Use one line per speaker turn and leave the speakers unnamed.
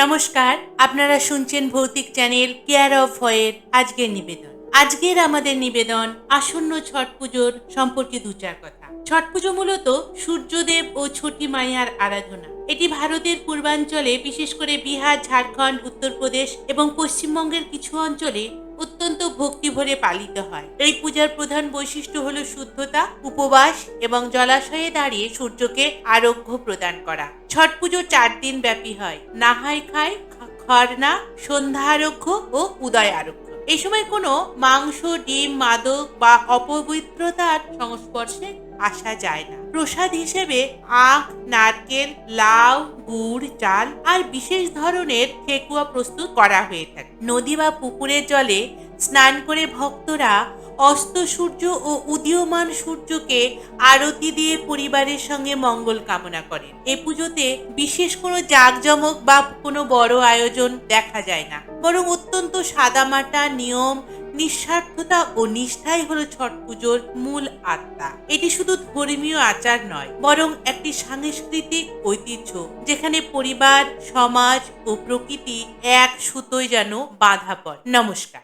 নমস্কার, আপনারা শুনছেন ভৌতিক চ্যানেল কেয়ার অফ ভয়ের আজকের নিবেদন। আজকের আমাদের নিবেদন আসন্ন ছট পুজোর সম্পর্কে দু চার কথা। ছট পুজো মূলত সূর্যদেব ও ছটি মায়ার আরাধনা। এটি ভারতের পূর্বাঞ্চলে বিশেষ করে বিহার, ঝাড়খণ্ড, উত্তরপ্রদেশ এবং পশ্চিমবঙ্গের কিছু অঞ্চলে অত্যন্ত ভক্তি ভরে পালিত হয়। এই পূজার প্রধান বৈশিষ্ট্য হলো শুদ্ধতা, উপবাস এবং জলাশয়ে দাঁড়িয়ে সূর্যকে আরোগ্য প্রদান করা। ছট পুজো চার দিন ব্যাপী হয়। নাহাই খায় খরনা সন্ধ্যা আরোগ্য ও উদয় আরোগ্য। এই সময় কোনো মাংস, ডিম, মাদক বা অপবিত্রতার সংস্পর্শে আসা যায় না। প্রসাদ হিসেবে আখ, নারকেল, লাউ, গুড়, চাল আর বিশেষ ধরনের ঠেকুয়া প্রস্তুত করা হয়ে থাকে। নদী বা পুকুরের জলে স্নান করে ভক্তরা অস্ত সূর্য ও উদীয়মান সূর্যকে আরতি দিয়ে পরিবারের সঙ্গে মঙ্গল কামনা করেন। এ পুজোতে বিশেষ কোনো জাঁকজমক বা কোনো বড় আয়োজন দেখা যায় না। বরং অত্যন্ত সাদামাটা, নিয়ম, নিঃস্বার্থতা ও নিষ্ঠাই হলো ছট পুজোর মূল আত্মা। এটি শুধু ধর্মীয় আচার নয়, বরং একটি সাংস্কৃতিক ঐতিহ্য, যেখানে পরিবার, সমাজ ও প্রকৃতি এক সুতোয় যেন বাঁধা পড়ে। নমস্কার।